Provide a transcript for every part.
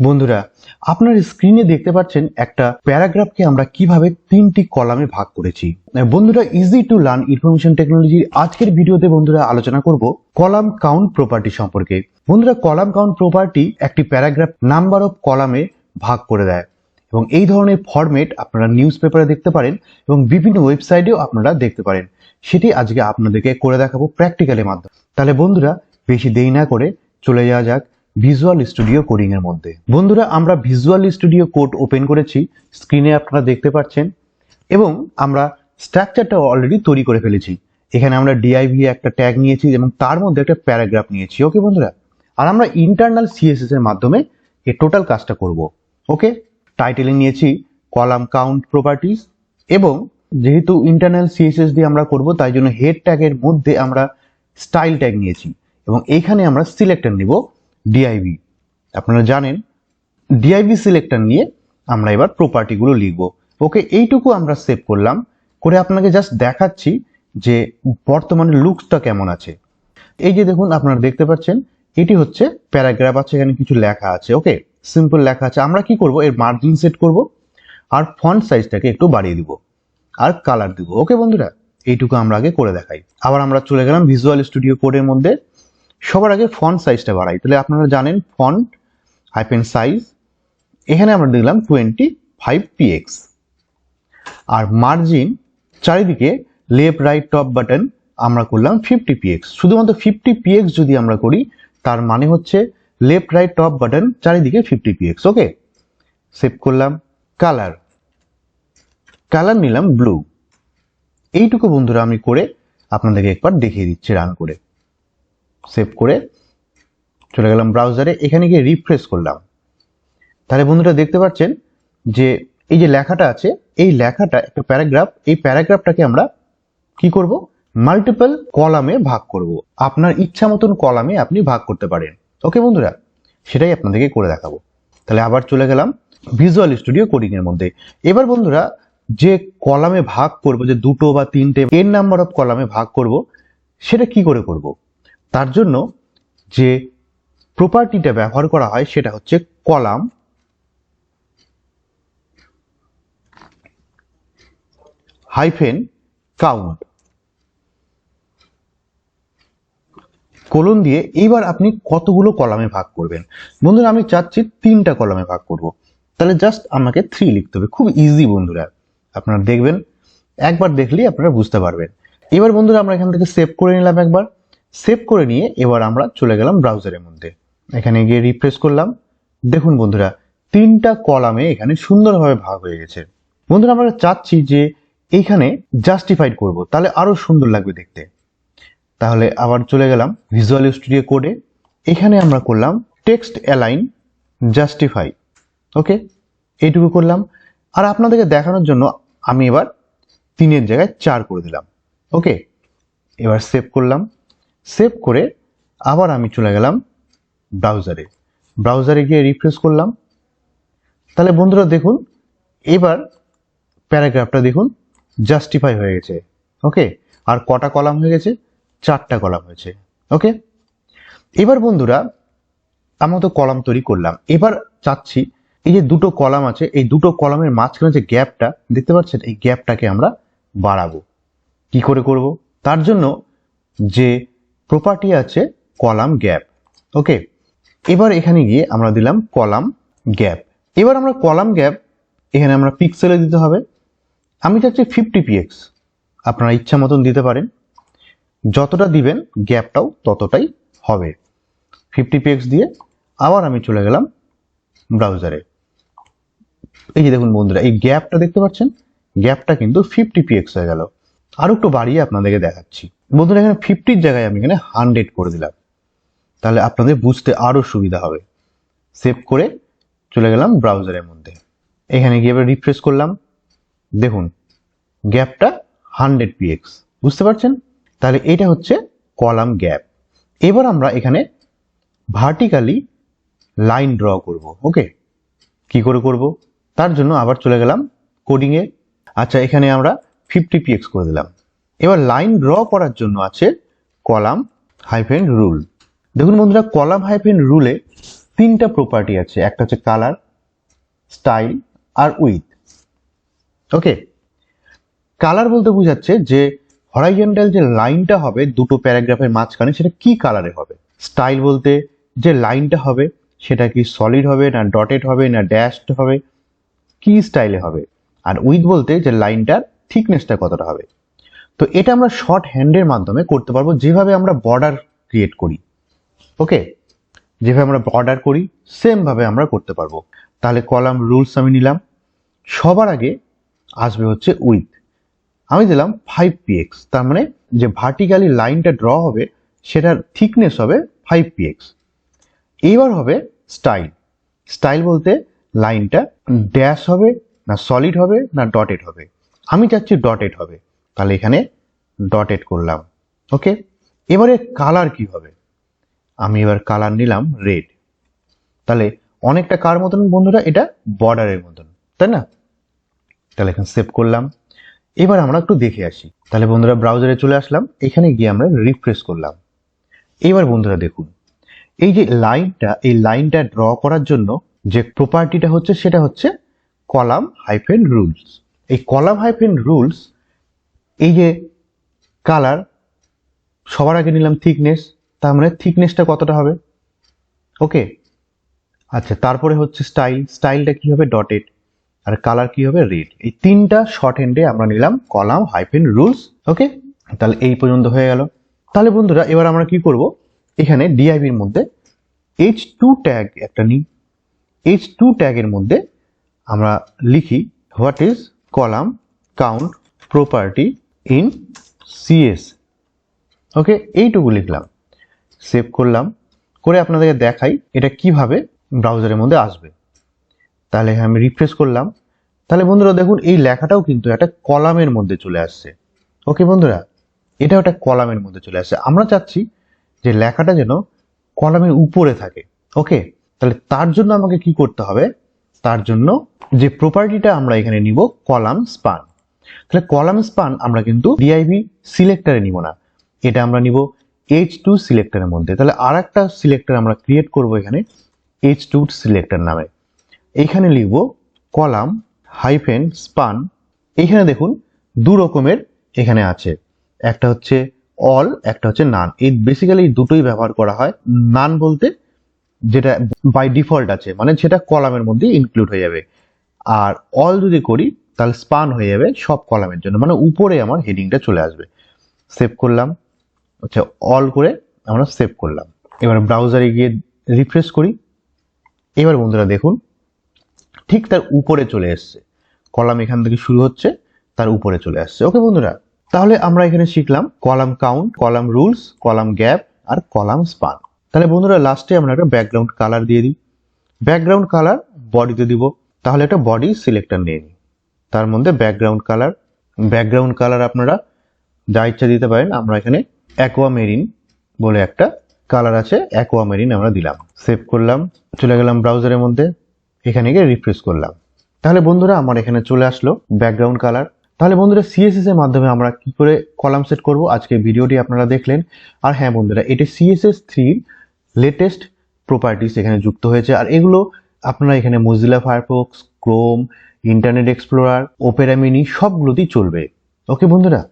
বন্ধুরা, আপনার স্ক্রিনে দেখতে পাচ্ছেন একটা প্যারাগ্রাফকে আমরা কীভাবে তিনটি কলামে ভাগ করেছি। বন্ধুরা ইজি টু লার্ন ইনফরমেশন টেকনোলজির আজকের ভিডিওতে বন্ধুরা আলোচনা করব কলাম কাউন্ট প্রপার্টি সম্পর্কে। বন্ধুরা, কলাম কাউন্ট প্রপার্টি একটি প্যারাগ্রাফ নাম্বার অফ কলামে ভাগ করে দেয় এবং এই ধরনের ফরম্যাট আপনারা নিউজ পেপারে দেখতে পারেন এবং বিভিন্ন ওয়েবসাইটেও আপনারা দেখতে পারেন। সেটি আজকে আপনাদেরকে করে দেখাবো প্র্যাকটিক্যালের মাধ্যমে। তাহলে বন্ধুরা, বেশি দেরি না করে চলে যাওয়া যাক। ভিজুয়াল স্টুডিও কোডিং এর মধ্যে। বন্ধুরা, আমরা ভিজুয়াল স্টুডিও কোড ওপেন করেছি স্ক্রিনে আপনারা দেখতে পাচ্ছেন, এবং আমরা স্ট্রাকচারটা অলরেডি তৈরি করে ফেলেছি। এখানে আমরা ডিআইভি একটা ট্যাগ নিয়েছি, এবং তার মধ্যে একটা প্যারাগ্রাফ নিয়েছি ওকে বন্ধুরা? আর আমরা ইন্টারনাল সিএসএস এর মাধ্যমে এই টোটাল কাজটা করব ওকে টাইটেলে নিয়েছি কলাম কাউন্ট প্রপার্টিস এবং যেহেতু ইন্টারনাল সিএসএস দিয়ে আমরা করব, তাই জন্য হেড ট্যাগের মধ্যে আমরা স্টাইল ট্যাগ নিয়েছি, এবং এইখানে আমরা সিলেক্টর নিব ডিআইভি আপনারা জানেন ডিআইভি সিলেক্টর নিয়ে আমরা এবার প্রপার্টিগুলো লিখব। ওকে, এইটুকু আমরা সেভ করলাম। করে আপনাকে জাস্ট দেখাচ্ছি যে বর্তমানে লুকসটা কেমন আছে। এই যে দেখুন, আপনারা দেখতে পাচ্ছেন, এটি হচ্ছে প্যারাগ্রাফ আছে, এখানে কিছু লেখা আছে। ওকে সিম্পল লেখা আছে। আমরা কি করব? এর মার্জিন সেট করব, আর ফন্ট সাইজটাকে একটু বাড়িয়ে দিব, আর কালার দিব। ওকে বন্ধুরা, এইটুকু আমরা আগে করে দেখাই। আবার আমরা চলে গেলাম ভিজুয়াল স্টুডিও কোডের মধ্যে। সবার আগে ফন্ট সাইজটা বাড়াই। তাহলে আপনারা জানেন ফন্ট হাইপেন সাইজ এখানে আমরা দিলাম টোয়েন্টি ফাইভ পিএক্স আর মার্জিন চারিদিকে লেফট রাইট টপ বাটন আমরা করলাম ফিফটি পিএক্স শুধুমাত্র ফিফটি পিএক্স যদি আমরা করি, তার মানে হচ্ছে লেফট রাইট টপ বাটন চারিদিকে ফিফটি পিএক্স ওকে সেভ করলাম কালার কালার নিলাম ব্লু এইটুকু বন্ধুরা আমি করে আপনাদেরকে একবার দেখিয়ে দিচ্ছি রান করে। সেভ করে চলে গেলাম ব্রাউজারে এখানে গিয়ে রিফ্রেশ করলাম। তাহলে বন্ধুরা দেখতে পাচ্ছেন যে এই যে লেখাটা আছে, এই লেখাটা একটা প্যারাগ্রাফ এই প্যারাগ্রাফটাকে আমরা কি করব? মাল্টিপল কলামে ভাগ করব। আপনার ইচ্ছা মতন কলামে আপনি ভাগ করতে পারেন। ওকে বন্ধুরা? সেটাই আপনাদেরকে করে দেখাবো। তাহলে আবার চলে গেলাম ভিজুয়াল স্টুডিও কোডিং এর মধ্যে। এবার বন্ধুরা, যে কলামে ভাগ করব, যে দুটো বা তিনটে এন নাম্বার অফ কলামে ভাগ করব, সেটা কি করে করব? তার জন্য যে প্রপার্টিটা ব্যবহার করা হয় সেটা হচ্ছে কলাম। হাইফেন কাউন্ট কোলন দিয়ে এইবার আপনি কতগুলো কলামে ভাগ করবেন? বন্ধুরা, আমি চাচ্ছি তিনটা কলামে ভাগ করব। তাহলে জাস্ট আমাকে থ্রি লিখতে হবে। খুব ইজি বন্ধুরা। আপনারা দেখবেন, একবার দেখলেই আপনারা বুঝতে পারবেন। এবার বন্ধুরা, আমরা এখান থেকে সেভ করে নিলাম একবার। সেভ করে নিয়ে এবার আমরা চলে গেলাম ব্রাউজারের মধ্যে। এখানে গিয়ে রিফ্রেশ করলাম। দেখুন বন্ধুরা, তিনটা কলামে এখানে সুন্দরভাবে ভাগ হয়ে গেছে। বন্ধুরা, আমরা চাচ্ছি যে এইখানে জাস্টিফাইড করব, তাহলে আরও সুন্দর লাগবে দেখতে। তাহলে আবার চলে গেলাম ভিজুয়াল স্টুডিও কোডে এখানে আমরা করলাম টেক্সট অ্যালাইন জাস্টিফাই ওকে এইটুকু করলাম। আর আপনাদেরকে দেখানোর জন্য আমি এবার তিনের জায়গায় চার করে দিলাম ওকে এবার সেভ করলাম। সেভ করে আবার আমি চলে গেলাম ব্রাউজারে ব্রাউজারে গিয়ে রিফ্রেশ করলাম। তাহলে বন্ধুরা দেখুন, এবার প্যারাগ্রাফটা দেখুন জাস্টিফাই হয়ে গেছে। ওকে আর কটা কলাম হয়ে গেছে? চারটা কলাম হয়েছে। ওকে এবার বন্ধুরা, আমরা তো কলাম তৈরি করলাম। এবার চাচ্ছি, এই যে দুটো কলাম আছে, এই দুটো কলামের মাঝখানে যে গ্যাপটা দেখতে পাচ্ছেন? এই গ্যাপটাকে আমরা বাড়াবো। কি করে করব? তার জন্য যে প্রপার্টি আছে কলাম গ্যাপ ওকে এবার এখানে গিয়ে আমরা দিলাম কলাম গ্যাপ এবার আমরা কলাম গ্যাপ এখানে আমরা পিক্সেলে দিতে হবে। আমি চাচ্ছি ফিফটি পিএক্স আপনারা ইচ্ছা মতন দিতে পারেন। যতটা দিবেন গ্যাপটাও ততটাই হবে। ফিফটি পিএক্স দিয়ে আবার আমি চলে গেলাম ব্রাউজারে এই যে দেখুন বন্ধুরা, এই গ্যাপটা দেখতে পাচ্ছেন? গ্যাপটা কিন্তু ফিফটি পিএক্স হয়ে গেল। আরও একটু বাড়িয়ে আপনাদেরকে দেখাচ্ছি। বন্ধুরা, এখানে ফিফটির জায়গায় আমি এখানে হান্ড্রেড করে দিলাম। তাহলে আপনাদের বুঝতে আরও সুবিধা হবে। সেভ করে চলে গেলাম ব্রাউজারের মধ্যে। এখানে গিয়ে এবার রিফ্রেশ করলাম। দেখুন গ্যাপটা হান্ড্রেড পিএক্স বুঝতে পারছেন? তাহলে এটা হচ্ছে কলাম গ্যাপ এবার আমরা এখানে ভার্টিক্যালি লাইন ড্র করব ওকে কি করে করব? তার জন্য আবার চলে গেলাম কোডিংয়ে আচ্ছা এখানে আমরা ফিফটি পিএক্স করে দিলাম। এবার লাইন ড্র করার জন্য আছে কলাম হাইফেন রুল দেখুন বন্ধুরা কলাম হাইফেন রুলে তিনটা প্রপার্টি আছে। একটা হচ্ছে কালার স্টাইল আর উইথ ওকে কালার বলতে বোঝাচ্ছে যে হরাইজন্টাল যে লাইনটা হবে দুটো প্যারাগ্রাফের মাঝখানে, সেটা কি কালারে হবে? স্টাইল বলতে যে লাইনটা হবে, সেটা কি সলিড হবে, না ডটেড হবে, না ড্যাশড হবে, কি স্টাইলে হবে? আর উইথ বলতে যে লাইনটার থিকনেসটা কতটা হবে? তো এটা আমরা শর্ট হ্যান্ডের মাধ্যমে করতে পারব, যেভাবে আমরা বর্ডার ক্রিয়েট করি। ওকে যেভাবে আমরা বর্ডার করি সেম ভাবে আমরা করতে পারব। তাহলে কলাম রুলস আমি নিলাম। সবার আগে আসবে হচ্ছে উইথ আমি দিলাম ফাইভ পিএক্স তার মানে যে ভার্টিক্যালি লাইনটা ড্র হবে, সেটার থিকনেস হবে ফাইভ পিএক্স এইবার হবে স্টাইল স্টাইল বলতে লাইনটা ড্যাশ হবে, না সলিড হবে, না ডটেড হবে। আমি চাচ্ছি ডটেড হবে। তাহলে এখানে ডটেড করলাম। ওকে এবারে কালার কি হবে? আমি এবার কালার নিলাম রেড তাহলে অনেকটা কার মতন বন্ধুরা? এটা বর্ডারের মতন। তাই না? তাহলে এখানে সেভ করলাম। এবার আমরা একটু দেখে আসি। তাহলে বন্ধুরা ব্রাউজারে চলে আসলাম। এখানে গিয়ে আমরা রিফ্রেশ করলাম। এবার বন্ধুরা দেখুন, এই যে লাইনটা এই লাইনটা ড্র করার জন্য যে প্রপার্টিটা হচ্ছে, সেটা হচ্ছে কলাম হাইফেন রুলস এই কলাম হাইফেন রুলস, এই যে কালার, সবার আগে নিলাম থিকনেস, তার মানে থিকনেসটা কতটা হবে? ওকে আচ্ছা তারপরে হচ্ছে স্টাইল, স্টাইলটা কি হবে? ডটেড, আর কালার কি হবে? রেড, এই তিনটা শর্ট হ্যান্ডে আমরা নিলাম কলাম হাইফেন রুলস, ওকে? তাহলে এই পর্যন্ত হয়ে গেল। তাহলে বন্ধুরা, এবার আমরা কি করব? এখানে ডিআইবির মধ্যে এইচ টু ট্যাগ একটা নিই। এইচ টু ট্যাগের মধ্যে আমরা লিখি what is column count property in CSS okay এইটুকু লিখলাম। সেভ করলাম। করে আপনাদেরকে দেখাই এটা কীভাবে ব্রাউজারের মধ্যে আসবে। তাহলে আমি রিফ্রেশ করলাম। তাহলে বন্ধুরা দেখুন, এই লেখাটাও কিন্তু একটা কলামের মধ্যে চলে আসছে। ওকে বন্ধুরা, এটাও একটা কলামের মধ্যে চলে আসছে। আমরা চাচ্ছি যে লেখাটা যেন কলামের উপরে থাকে। ওকে তাহলে তার জন্য আমাকে কি করতে হবে? তার জন্য যে প্রপার্টিটা আমরা এখানে নিব কলাম স্পান তাহলে কলাম স্পান আমরা কিন্তু ডিআইভি সিলেক্টরে নিব না। এটা আমরা নিব এইচ টু সিলেক্টরের মধ্যে। তাহলে আর একটা সিলেক্টর আমরা ক্রিয়েট করব এখানে এইচ টু সিলেক্টার নামে। এইখানে লিখব কলাম হাইফেন স্পান এইখানে দেখুন, দু রকমের এখানে আছে। একটা হচ্ছে অল একটা হচ্ছে নান এই বেসিক্যালি দুটোই ব্যবহার করা হয় নান বলতে যেটা বাই ডিফল্ট আছে মানে সেটা কলামের মধ্যে ইনক্লুড হয়ে যাবে। আর অল যদি করি, তাহলে স্পান হয়ে যাবে সব কলামের জন্য মানে উপরে আমার হেডিংটা চলে আসবে। সেভ করলাম আচ্ছা অল করে আমরা সেভ করলাম। এবার ব্রাউজারে গিয়ে রিফ্রেশ করি। এবার বন্ধুরা দেখুন, ঠিক তার উপরে চলে এসছে। কলাম এখান থেকে শুরু হচ্ছে, তার উপরে চলে আসছে। ওকে বন্ধুরা, তাহলে আমরা এখানে শিখলাম column count column rules column gap আর কলাম স্পান তাহলে বন্ধুরা লাস্টে আমরা একটা ব্যাকগ্রাউন্ড কালার দিয়ে দিই। ব্যাকগ্রাউন্ড কালার বডিতে দিব। তাহলে একটা বডি সিলেক্টর নিয়ে নিই। তার মধ্যে ব্যাকগ্রাউন্ড কালার ব্যাকগ্রাউন্ড কালার আপনারা যা ইচ্ছা দিতে পারেন, আমরা এখানে অ্যাকোয়া মেরিন বলে একটা কালার আছে অ্যাকোয়া মেরিন আমরা দিলাম। সেভ করলাম, চলে গেলাম ব্রাউজারের মধ্যে, এখানে গিয়ে রিফ্রেশ করলাম। তাহলে বন্ধুরা, আমার এখানে চলে আসলো ব্যাকগ্রাউন্ড কালার তাহলে বন্ধুরা সিএসএস এর মাধ্যমে আমরা কি করে কলাম সেট করব? আজকে ভিডিওটি আপনারা দেখলেন। আর হ্যাঁ বন্ধুরা, এটি সিএসএস থ্রির লেটেস্ট প্রপার্টিস এখানে যুক্ত হয়েছে। আর এগুলো আপনারা এখানে Mozilla Firefox Chrome Internet Explorer Opera Mini সবগুলোতেই চলবে। ওকে বন্ধুরা?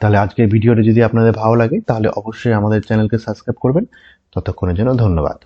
তাহলে আজকের ভিডিওটা যদি আপনাদের ভালো লাগে, তাহলে অবশ্যই আমাদের চ্যানেলকে সাবস্ক্রাইব করবেন। ততক্ষণের জন্য ধন্যবাদ।